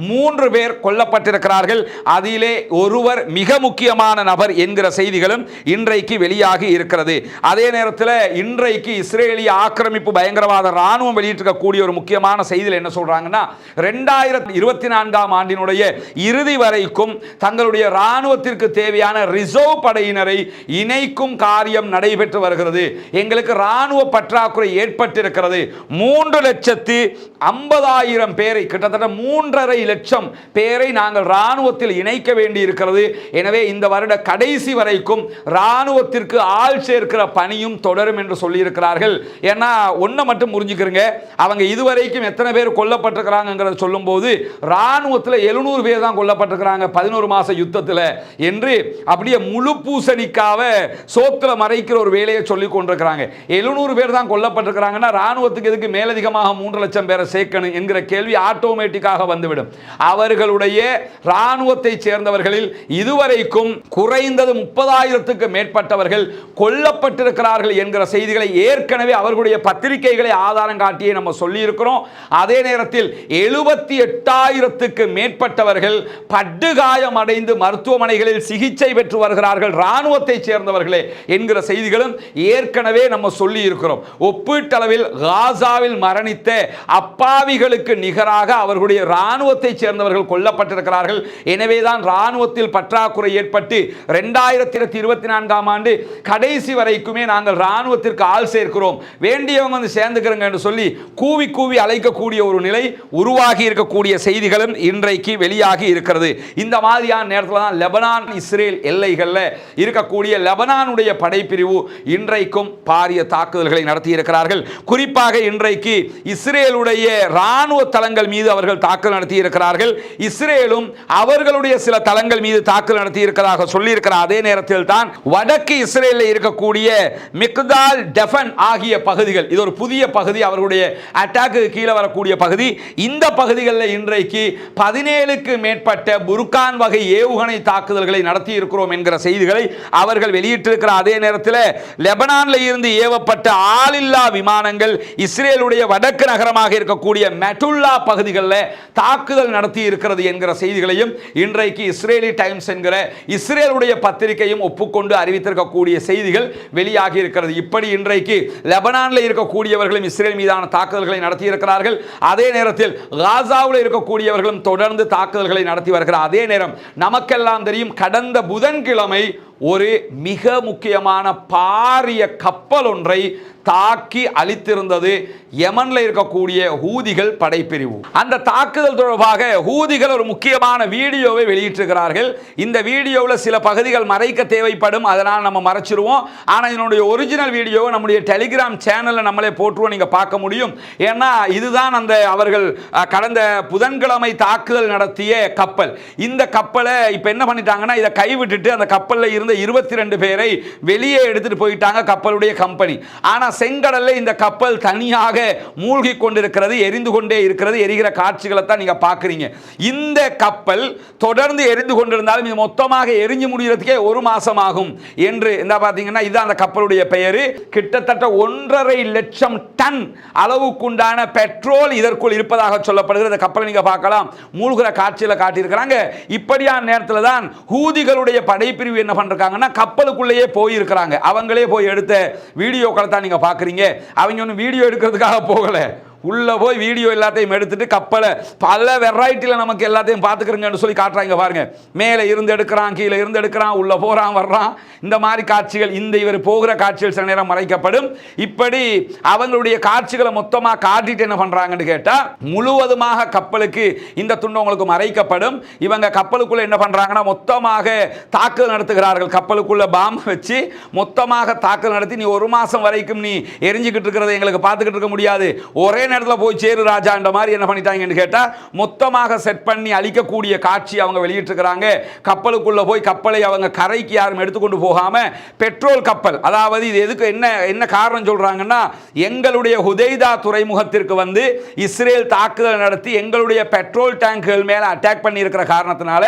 மூன்று பேர் கொல்லப்பட்டிருக்கிறார்கள். அதிலே ஒருவர் மிக முக்கியமான நபர் என்கிற செய்திகளும் இன்றைக்கு வெளியாகி இருக்கிறது. அதே நேரத்தில் இன்றைக்கு இஸ்ரேலிய ஆக்கிரமிப்பு பயங்கரவாத ராணுவம் வெளியிட்டிருக்கக்கூடிய ஒரு முக்கியமான செய்தியில் என்ன சொல்றாங்கன்னா ரெண்டாயிரத்தி இருபத்தி நான்காம் ஆண்டினுடைய இறுதி வரைக்கும் தங்களுடைய ராணுவத்திற்கு தேவையான ரிசர்வ் படையினரை இணைக்கும் காரியம் நடைபெற்று வருகிறது. எங்களுக்கு ராணுவ பற்றாக்குறை ஏற்பட்டிருக்கிறது. மூன்று லட்சத்து ஐம்பதாயிரம் பேரை கிட்டத்தட்ட மூன்றரை லட்சம் பேரை நாங்கள் ராணுவத்தில் இணைக்க வேண்டி இருக்கிறது எனவே இந்த வருட கடைசி வரைக்கும் ராணுவத்திற்கு ஆள் சேர்க்கிற பணியும் தொடரும் என்று சொல்லியிருக்கிறார்கள். ஏன்னா ஒன்றை மட்டும் புரிஞ்சுக்கிறங்க. அவங்க இதுவரைக்கும் எத்தனை பேர் கொல்லப்பட்டிருக்கிறாங்கிறத சொல்லும்போது ராணுவத்தில் எழுநூறு பேர் தான் கொல்லப்பட்டிருக்கிறாங்க பதினோரு மாச யுத்தத்தில் என்று அப்படியே முழு பூசணிக்காவ சோத்துல மறைக்கிற ஒரு வேலையை சொல்லி கொண்டிருக்கிறாங்க. எழுநூறு பேர் தான் கொல்லப்பட்டிருக்கிறாங்கன்னா ராணுவத்துக்கு எதுக்கு மேலதிகமாக மூன்று லட்சம் பேரை சேர்க்கணும் என்கிற கேள்வி ஆட்டோமேட்டிக்காக வந்துவிடும். அவர்களுடைய ராணுவத்தை சேர்ந்தவர்களில் இதுவரைக்கும் குறைந்தது முப்பதாயிரத்துக்கு மேற்பட்டவர்கள் கொல்லப்பட்டிருக்கிறார்கள் என்கிற செய்திகளை ஏற்கனவே அவர்களுடைய பத்திரிகைகளை ஆதாரம் காட்டியே நம்ம சொல்லியிருக்கிறோம். அதே நேரத்தில் எழுபத்தி எட்டாயிரத்துக்கு மேற்பட்டவர்கள் படுகாயம் அடைந்து மருத்துவமனைகளில் சிகிச்சை பெற்று வருகிறார்கள். இராணுவத்தைச் சேர்ந்தவர்களே என்கிற செய்திகளும் ஏற்கனவே நம்ம சொல்லி இருக்கிறோம் ஒப்பீட்டளவில் காசாவில் மரணித்த அப்பாவிகளுக்கு நிகராக அவர்களுடைய ராணுவத்தை சேர்ந்தவர்கள் கொல்லப்பட்டிருக்கிறார்கள். எனவேதான் ராணுவத்தில் பற்றாக்குறை ஏற்பட்டு ரெண்டாயிரத்தி இருபத்தி நான்காம் ஆண்டு கடைசி வரைக்குமே நாங்கள் இராணுவத்திற்கு ஆள் சேர்க்கிறோம். வேண்டியவங்க வந்து சேர்ந்துக்கிறங்க என்று சொல்லி கூவி கூவி அழைக்கக்கூடிய ஒரு நிலை உருவாகி இருக்கக்கூடிய செய்திகளும் இன்றைக்கு வெளியாகி இருக்கிறது. இந்த மாதிரியான நேரத்தில் தான் லெபனான் இஸ்ரேல் எல்லைகளில் இருக்கக்கூடிய லெபனானுடைய படைப்பிரிவு இன்றைக்கும் பாரிய தாக்குதல்களை நடத்தி இருக்கிறார்கள் குறிப்பாக இன்றைக்கு இஸ்ரேலுடைய ராணுவ தளங்கள் மீது அவர்கள் தாக்குதல் நடத்தி இருக்கிறார்கள் இஸ்ரேலும் அவர்களுடைய சில தளங்கள் மீது தாக்குதல் நடத்தி இருக்கிறதாக சொல்லியிருக்கிற அதே நேரத்தில் தான் வடக்கு இஸ்ரேலில் இருக்கக்கூடிய மிக்க மிக்தால் டெஃபன் ஆகிய பகுதிகள் இது ஒரு புதிய பகுதி அவர்களுடைய அட்டாக்கு கீழே வரக்கூடிய பகுதி. இந்த பகுதிகளில் இன்றைக்கு பதினேழுக்கு மேற்பட்ட புர்கான் வகை ஏவுகணை தாக்குதல்களை நடத்தி இருக்கிறோம் என்கிற செய்திகளை அவர்கள் வெளியிட்டிருக்கிற அதே நேரத்தில் லெபனானில் இருந்து ஏவப்பட்ட ஆளில்லா விமானங்கள் இஸ்ரேலுடைய வடக்கு நகரமாக இருக்கக்கூடிய மெட்டுல்லா பகுதிகளில் தாக்குதல் நடத்தி இருக்கிறது என்கிற செய்திகளையும் இன்றைக்கு இஸ்ரேலி டைம்ஸ் என்கிற இஸ்ரேலுடைய பத்திரிகையும் ஒப்புக்கொண்டு அறிவித்திருக்கக்கூடிய செய்திகள் வெளியாகி இருக்கிறது. இப்படி இன்றைக்கு லெபனானில் இருக்கக்கூடியவர்களும் இஸ்ரேல் மீதான தாக்குதல்களை நடத்தி இருக்கிறார்கள் அதே நேரத்தில் காசாவில் இருக்கக்கூடியவர்களும் தொடர்ந்து தாக்குதல்களை நடத்தி வருகிறார். அதே நேரம் நமக்கெல்லாம் தெரியும் கடந்த புதன்கிழமை ஒரு மிக முக்கியமான பாரிய கப்பல் ஒன்றை தாக்கி அழித்திருந்தது யமனில் இருக்கக்கூடிய ஹூதிகள் படைப்பிரிவு. அந்த தாக்குதல் தொடர்பாக ஹூதிகள் ஒரு முக்கியமான வீடியோவை வெளியிட்டிருக்கிறார்கள். இந்த வீடியோவில் சில பகுதிகள் மறைக்க தேவைப்படும் அதனால் நம்ம மறைச்சிருவோம். ஆனால் இதனுடைய ஒரிஜினல் வீடியோவை நம்முடைய டெலிகிராம் சேனலில் நம்மளே போட்டுருவோம் நீங்கள் பார்க்க முடியும். ஏன்னா இதுதான் அந்த அவர்கள் கடந்த புதன்கிழமை தாக்குதல் நடத்திய கப்பல். இந்த கப்பலை இப்போ என்ன பண்ணிட்டாங்கன்னா இதை கைவிட்டுட்டு அந்த கப்பலில் இருந்த இருபத்தி ரெண்டு பேரை வெளியே எடுத்துட்டு போயிட்டாங்க கப்பலுடைய கம்பெனி. ஆனால் செங்கடல்ல இந்த கப்பல் தனியாக மூழ்கி கொண்டிருக்கிறது எரிந்து கொண்டே இருக்கிறது எரிகிற காட்சிகளை தான் நீங்க பார்க்குறீங்க. இந்த கப்பல் தொடர்ந்து எரிந்து கொண்டிருந்தாலும் இது மொத்தமாக எரிஞ்சு முடிகிறதுக்கே ஒரு மாசம் ஆகும் என்று இந்த பார்த்தீங்கன்னா இதுதான் அந்த கப்பலுடைய பெயர். கிட்டத்தட்ட ஒன்றரை லட்சம் டன் அளவுக்குண்டான பெட்ரோல் இதற்குள் இருப்பதாக சொல்லப்படுகிறது. இந்த கப்பலை நீங்க பார்க்கலாம். மூழ்கிற காட்சியில் காட்டியிருக்கிறாங்க. இப்படியான நேரத்தில் தான் ஹூதிகளுடைய படைப்பிரிவு என்ன பண்ணிருக்காங்கன்னா கப்பலுக்குள்ளேயே போயிருக்கிறாங்க. அவங்களே போய் எடுத்த வீடியோக்களை தான் நீங்க பார்க்குறீங்க. அவங்க ஒன்றும் வீடியோ எடுக்கிறதுக்காக போகலை. உள்ளே போய் வீடியோ எல்லாத்தையும் எடுத்துட்டு கப்பலை பல வெரைட்டியில் நமக்கு எல்லாத்தையும் பார்த்துக்கிறங்கன்னு சொல்லி காட்டுறாங்க பாருங்கள் மேலே இருந்து எடுக்கிறான் கீழே இருந்து எடுக்கிறான் உள்ளே போகிறான் வர்றான். இந்த மாதிரி காட்சிகள் இந்த இவர் போகிற காட்சிகள் சில நேரம் மறைக்கப்படும். இப்படி அவங்களுடைய காட்சிகளை மொத்தமாக காட்டிட்டு என்ன பண்ணுறாங்கன்னு கேட்டால் முழுவதுமாக கப்பலுக்கு இந்த துண்டு உங்களுக்கு மறைக்கப்படும். இவங்க கப்பலுக்குள்ளே என்ன பண்ணுறாங்கன்னா மொத்தமாக தாக்குதல் நடத்துகிறார்கள். கப்பலுக்குள்ளே பாம்பு வச்சு மொத்தமாக தாக்குதல் நடத்தி நீ ஒரு மாதம் வரைக்கும் நீ எரிஞ்சுக்கிட்டு இருக்கிறத எங்களுக்கு பார்த்துக்கிட்டு இருக்க முடியாது. ஒரே நேரத்தில் போய் சேரு ராஜான்ற மாதிரி என்ன பண்ணிட்டாங்கன்னு கேட்டால் மொத்தமாக செட் பண்ணி அழிக்கக்கூடிய காட்சி அவங்க வெளியிட்டிருக்கிறாங்க. கப்பலுக்குள்ளே போய் கப்பலை அவங்க கரைக்கு யாரும் எடுத்துக்கொண்டு போகாமல் பெட்ரோல் கப்பல். அதாவது இது எதுக்கு என்ன என்ன காரணம் சொல்றாங்கன்னா எங்களுடைய ஹுதைதா துறைமுகத்திற்கு வந்து இஸ்ரேல் தாக்குதல் நடத்தி எங்களுடைய பெட்ரோல் டேங்குகள் மேலே அட்டாக் பண்ணியிருக்கிற காரணத்தினால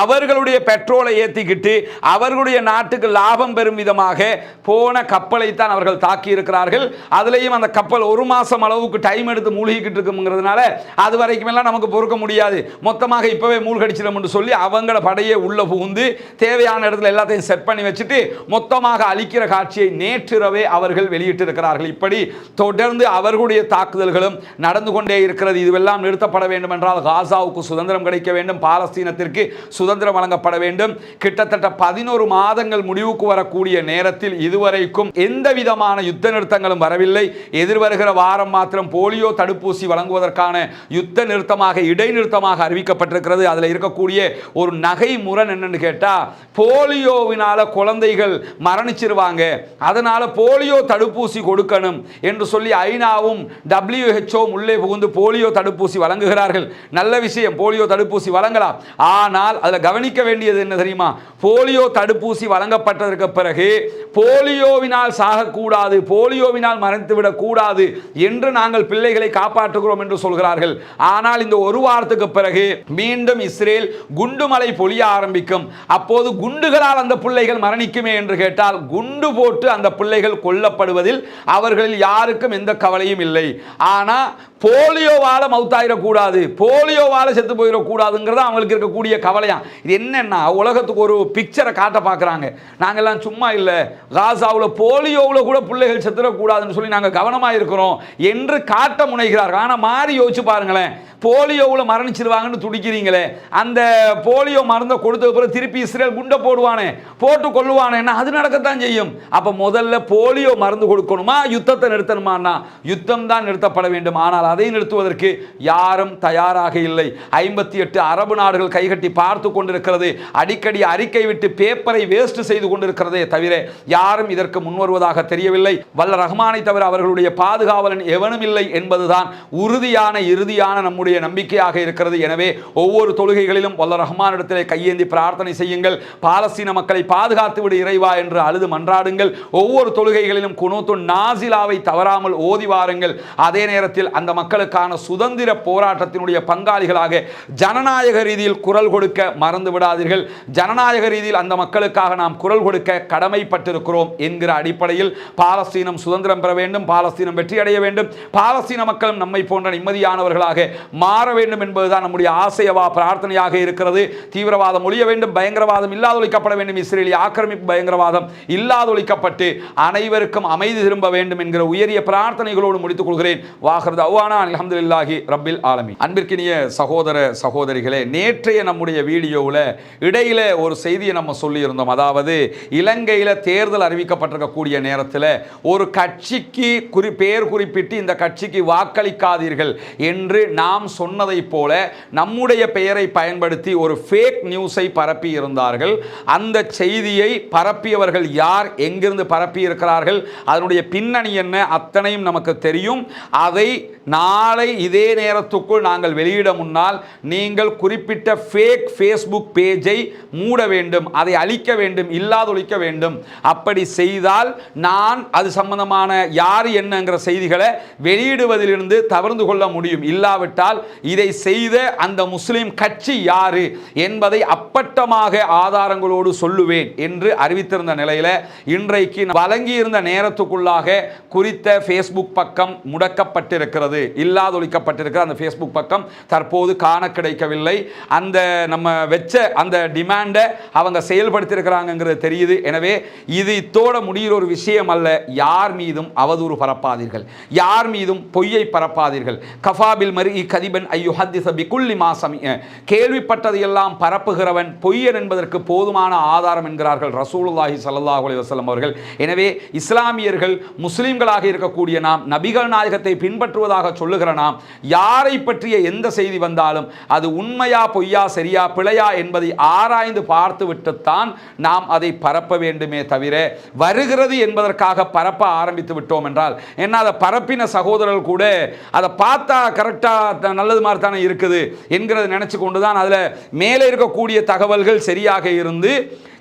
அவர்களுடைய பெட்ரோலை ஏற்றிக்கிட்டு அவர்களுடைய நாட்டுக்கு லாபம் பெறும் விதமாக போன கப்பலை தான் அவர்கள் தாக்கி இருக்கிறார்கள் அதுலேயும் அந்த கப்பல் ஒரு மாசம் அளவுக்கு டைம் எடுத்து மூழ்கிக்கிட்டு இருக்குங்கிறதுனால அது வரைக்கும் எல்லாம் நமக்கு பொறுக்க முடியாது. மொத்தமாக இப்பவே மூழ்கடிச்சிடும் சொல்லி அவங்கள படையே உள்ள புகுந்து தேவையான இடத்துல எல்லாத்தையும் செட் பண்ணி வச்சுட்டு மொத்தமாக அழிக்கிற காட்சியை நேற்றிரவே அவர்கள் வெளியிட்டிருக்கிறார்கள். இப்படி தொடர்ந்து அவர்களுடைய தாக்குதல்களும் நடந்து கொண்டே இருக்கிறது. இதுவெல்லாம் நிறுத்தப்பட வேண்டும் என்றால் காசாவுக்கு சுதந்திரம் கிடைக்க வேண்டும். பாலஸ்தீனத்திற்கு சுதந்திரம் வழங்கப்பட வேண்டும். கிட்டத்தட்ட பதினோரு மாதங்கள் முடிவுக்கு வரக்கூடிய நேரத்தில் இதுவரைக்கும் எந்த விதமான யுத்த நிறுத்தங்களும் வரவில்லை. எதிர்வருகிற வாரம் மாத்திரம் போலி போலியோ தடுப்பூசி வழங்குவதற்கான யுத்த நிறுத்தமாக இடைநிறுத்தமாக அறிவிக்கப்பட்டிருக்கிறது. அதில் இருக்கக்கூடிய ஒரு நகை முரண் என்னன்னு கேட்டால் போலியோவினால் குழந்தைகள் மரணிச்சிருவாங்க. அதனால் போலியோ தடுப்பூசி கொடுக்கணும் என்று சொல்லி ஐநாவும் WHO உள்ளே புகுந்து போலியோ தடுப்பூசி வழங்குகிறார்கள். நல்ல விஷயம் போலியோ தடுப்பூசி வழங்கலாம். ஆனால் அதில் கவனிக்க வேண்டியது என்ன தெரியுமா? போலியோ தடுப்பூசி வழங்கப்பட்டதற்கு பிறகு போலியோவினால் சாகக்கூடாது போலியோவினால் மறைத்துவிடக்கூடாது என்று நாங்கள் பிள்ளை பிள்ளைகளை காப்பாற்றுகிறோம் என்று சொல்கிறார்கள். ஆனால் இந்த ஒரு வாரத்துக்கு பிறகு மீண்டும் இஸ்ரேல் குண்டுமலை பொழிய ஆரம்பிக்கும். அப்போது குண்டுகளால் அந்த பிள்ளைகள் மரணிக்குமே என்று கேட்டால் குண்டு போட்டு அந்த பிள்ளைகள் கொல்லப்படுவதில் அவர்களில் யாருக்கும் எந்த கவலையும் இல்லை. ஆனால் போலியோவால் மவுத்தாயிடக்கூடாது போலியோவால் செத்து போயிடக்கூடாதுங்கிறது அவங்களுக்கு இருக்கக்கூடிய கவலையா இது என்னென்னா உலகத்துக்கு ஒரு பிக்சரை காட்ட பார்க்குறாங்க. நாங்கள்லாம் சும்மா இல்லை காசாவில் போலியோவில் கூட பிள்ளைகள் செத்துடக்கூடாதுன்னு சொல்லி நாங்கள் கவனமாக இருக்கிறோம் என்று கா காட்ட முனைகிறார்கள். ஆனால் மாறி யோசிச்சு பாருங்களேன். போலியோவில் மரணிச்சிருவாங்கன்னு துடிக்கிறீங்களே. அந்த போலியோ மருந்தை கொடுத்த பிறகு திருப்பி இஸ்ரேல் குண்டை போடுவானே போட்டு கொள்ளுவானேன்னா அது நடக்கத்தான் செய்யும். அப்போ முதல்ல போலியோ மருந்து கொடுக்கணுமா? யுத்தத்தை நிறுத்தணுமாண்ணா யுத்தம் தான் நிறுத்தப்பட வேண்டும். ஆனால் அதை நிறுத்துவதற்கு யாரும் தயாராக இல்லை. ஐம்பத்தி எட்டு அரபு நாடுகள் கைகட்டி பார்த்து கொண்டிருக்கிறது. அடிக்கடி அறிக்கை விட்டு பேப்பரை வேஸ்ட் செய்து கொண்டிருக்கிறதே தவிர யாரும் இதற்கு முன்வருவதாக தெரியவில்லை. வல்ல ரஹ்மானை தவிர அவர்களுடைய பாதுகாவலன் எவனும் இல்லை என்பதுதான் உறுதியான இறுதியான நம்முடைய நம்பிக்கையாக இருக்கிறது. எனவே ஒவ்வொரு தொழுகைகளிலும் வல்ல ரஹ்மானிடத்திலே கையேந்தி பிரார்த்தனை செய்யுங்கள். பாலஸ்தீன மக்களை பாதுகாத்து விடு இறைவா என்று அழுது மன்றாடுங்கள். ஒவ்வொரு தொழுகைகளிலும் குனூத்து நாசிலாவை தவறாமல் ஓதி வாருங்கள். அதே நேரத்தில் அந்த மக்களுக்கான சுதந்திர போராட்டத்தினுடைய பங்காளிகளாக ஜனநாயக ரீதியில் குரல் கொடுக்க மறந்து விடாதீர்கள். ஜனநாயக ரீதியில் அந்த மக்களுக்காக நாம் குரல் கொடுக்க கடமைப்பட்டிருக்கிறோம் என்கிற அடிப்படையில் பாலஸ்தீனம் சுதந்திரம் பெற வேண்டும். பாலஸ்தீனம் வெற்றி அடைய வேண்டும். பாலஸ்தீன மக்களும் நம்மை போன்ற நிம்மதியானவர்களாக மாற வேண்டும் என்பதுதான் நம்முடைய ஆசையவா பிரார்த்தனையாக இருக்கிறது. தீவிரவாதம் ஒழிய வேண்டும் பயங்கரவாதம் இல்லாதொழிக்கப்பட வேண்டும். இஸ்ரேலிய ஆக்கிரமிப்பு பயங்கரவாதம் இல்லாதொழிக்கப்பட்டு அனைவருக்கும் அமைதி திரும்ப வேண்டும் என்கிற உயரிய பிரார்த்தனைகளோடு முடித்துக் கொள்கிறேன். வாகரது அவ்வானா அலமதுல்லாஹி ரப்பில் ஆலமி அன்பிற்கினிய சகோதர சகோதரிகளே நேற்றைய நம்முடைய வீடியோவில் இடையில ஒரு செய்தியை நம்ம சொல்லியிருந்தோம். அதாவது இலங்கையில் தேர்தல் அறிவிக்கப்பட்டிருக்கக்கூடிய நேரத்தில் ஒரு கட்சிக்கு குறி பெயர் குறிப்பிட்டு இந்த கட்சிக்கு வாக்களிக்காதீர்கள் என்று நாம் சொன்னதைப் போல நம்முடைய பெயரை பயன்படுத்தி ஒரு ஃபேக் நியூஸை பரப்பி இருந்தார்கள். அந்த செய்தியை பரப்பியவர்கள் யார்? எங்கிருந்து பரப்பி இருக்கிறார்கள்? அதனுடைய பின்னணி என்ன? அத்தனையும் நமக்கு தெரியும். அதை நாளை இதே நேரத்துக்குள் நாங்கள் வெளியிட முன்னால் நீங்கள் குறிப்பிட்ட ஃபேக் ஃபேஸ்புக் பேஜை மூட வேண்டும் அதை அழிக்க வேண்டும் இல்லாதொழிக்க வேண்டும். அப்படி செய்தால் நான் அது சம்பந்தமான யார் என்னங்கிற செய்திகளை வெளியிடுவதிலிருந்து தவிர்த்து கொள்ள முடியும். இல்லாவிட்டால் இதை செய்த அந்த முஸ்லிம் கட்சி யாரு என்பதை அப்பட்டமாக ஆதாரங்களோடு சொல்லுவேன் என்று அறிவித்திருந்த நிலையில் இன்றைக்கு வழங்கியிருந்த நேரத்துக்குள்ளாக குறித்த ஃபேஸ்புக் பக்கம் முடக்கப்பட்டிருக்கிறது. இல்லாதொழிக்கப்பட்டிருக்கிற அந்த ஃபேஸ்புக் பக்கம் தற்போது காண கிடைக்கவில்லை அந்த நம்ம வச்ச அந்த டிமாண்டை அவங்க செயல்படுத்தியிருக்கிறாங்கிறது தெரியுது. எனவே இது இத்தோட முடிகிற ஒரு விஷயம் அல்ல. யார் மீதும் அவதூறு பரப்பாதீர்கள். யார் மீதும் பொய்யை பரப்பாதீர்கள். கஃபாபில் மரி கதிபன் ஐயோ ஹத்திச பிகுல்லி மாசம் கேள்விப்பட்டதையெல்லாம் பரப்புகிறவன் பொய்யன் என்பதற்கு போதுமான ஆதாரம் என்கிறார்கள் ரசூலுல்லாஹி சல்லாஹ் அலி வசலம் அவர்கள். எனவே இஸ்லாமியர்கள் முஸ்லீம்களாக இருக்கக்கூடிய நாம் நபிகள் நாயகத்தை பின்பற்றுவதாக சொல்லுகிற நாம் யாரை பற்றிய எந்த செய்தி வந்தாலும் அது உண்மையா பொய்யா சரியா பிழையா என்பதை ஆராய்ந்து பார்த்து விட்டுத்தான் நாம் அதை பரப்ப வேண்டுமே தவிர வருகிறது என்பதற்காக பரப்ப ஆரம்பித்து விட்டோம் என்றால் என்ன அதை பரப்பின சகோதரர்கள் கூட அதை பார்த்தா கரெக்டாக நல்லது மாதிரி தானே இருக்குது என்கிறத நினச்சி கொண்டு தான் அதில் மேலே இருக்கக்கூடிய தகவல்கள் சரியாக இருந்து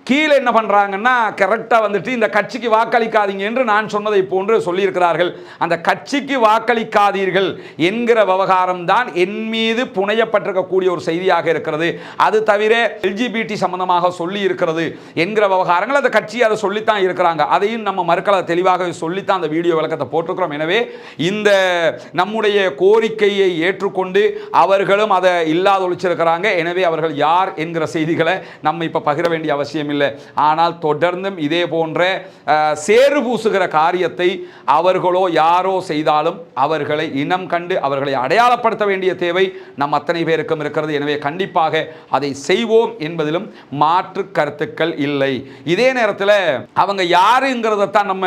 கீழே என்ன பண்ணுறாங்கன்னா கரெக்டாக வந்துட்டு இந்த கட்சிக்கு வாக்களிக்காதீங்க என்று நான் சொன்னதை போன்று சொல்லியிருக்கிறார்கள். அந்த கட்சிக்கு வாக்களிக்காதீர்கள் என்கிற விவகாரம் தான் என் மீது புனையப்பட்டிருக்கக்கூடிய ஒரு செய்தியாக இருக்கிறது. அது தவிர எல்ஜிபிடி சம்பந்தமாக சொல்லி இருக்கிறது என்கிற விவகாரங்கள் அந்த கட்சி அதை சொல்லித்தான் இருக்கிறாங்க. அதையும் நம்ம மறுக்கல தெளிவாக சொல்லித்தான் அந்த வீடியோ விளக்கத்தை போட்டிருக்கிறோம். எனவே இந்த நம்முடைய கோரிக்கையை ஏற்றுக்கொண்டு அவர்களும் அதை இல்லாத ஒழிச்சிருக்கிறாங்க எனவே அவர்கள் யார் என்கிற செய்திகளை நம்ம இப்போ பகிர வேண்டிய அவசியம் இல்லை ஆனால் தொடர்ந்தும் இதே போன்ற சேறு பூசுகிற காரியத்தை அவர்களோ யாரோ செய்தாலும் அவர்களை இனம் கண்டு அவர்களை அடையாளப்படுத்த வேண்டிய தேவை நம் அத்தனை பேருக்கும் இருக்கிறது. எனவே கண்டிப்பாக அதை செய்வோம் என்பதிலும் மாற்று கருத்துக்கள் இல்லை. இதே நேரத்தில் அவங்க தான் நம்ம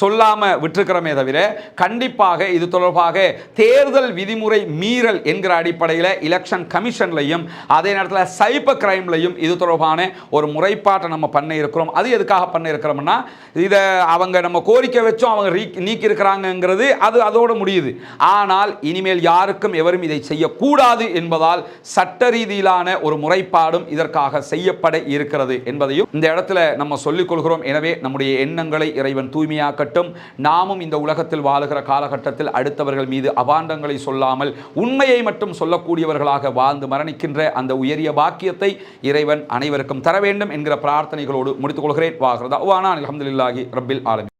சொல்லாமல் விட்டுருக்கிறோமே தவிர கண்டிப்பாக இது தொடர்பாக தேர்தல் விதிமுறை மீறல் என்கிற அடிப்படையில் எலெக்ஷன் கமிஷன்லையும் அதே நேரத்தில் சைபர் கிரைம்லையும் இது தொடர்பான ஒரு முறைப்பாட்டை நம்ம பண்ண இருக்கிறோம். அது எதுக்காக பண்ண இருக்கிறோம்னா இதை அவங்க நம்ம கோரிக்கை வச்சோம் அவங்க ரீ- நீக்கி இருக்கிறாங்கங்கிறது அது அதோட முடியுது. ஆனால் இனிமேல் யாருக்கும் எவரும் இதை செய்யக்கூடாது என்பதால் சட்ட ரீதியிலான ஒரு முறைப்பாடும் இதற்காக செய்யப்பட இருக்கிறது என்பதையும் இந்த இடத்துல நம்ம சொல்லிக் கொள்கிறோம். எனவே நம்முடைய எண்ணங்களை இறைவன் தூய்மையாக்கட்டும். நாமும் இந்த உலகத்தில் வாழுகிற காலகட்டத்தில் அடுத்தவர்கள் மீது அபாண்டங்களை சொல்லாமல் உண்மையை மட்டும் சொல்லக்கூடியவர்களாக வாழ்ந்து மரணிக்கின்ற அந்த உயரிய பாக்கியத்தை இறைவன் அனைவருக்கும் தர வேண்டும் என்கிற பிரார்த்தனைகளோடு முடித்துக் கொள்கிறேன் வாகிறதா வானான் அலமதுல்லாஹி ரப்பில் ஆலமி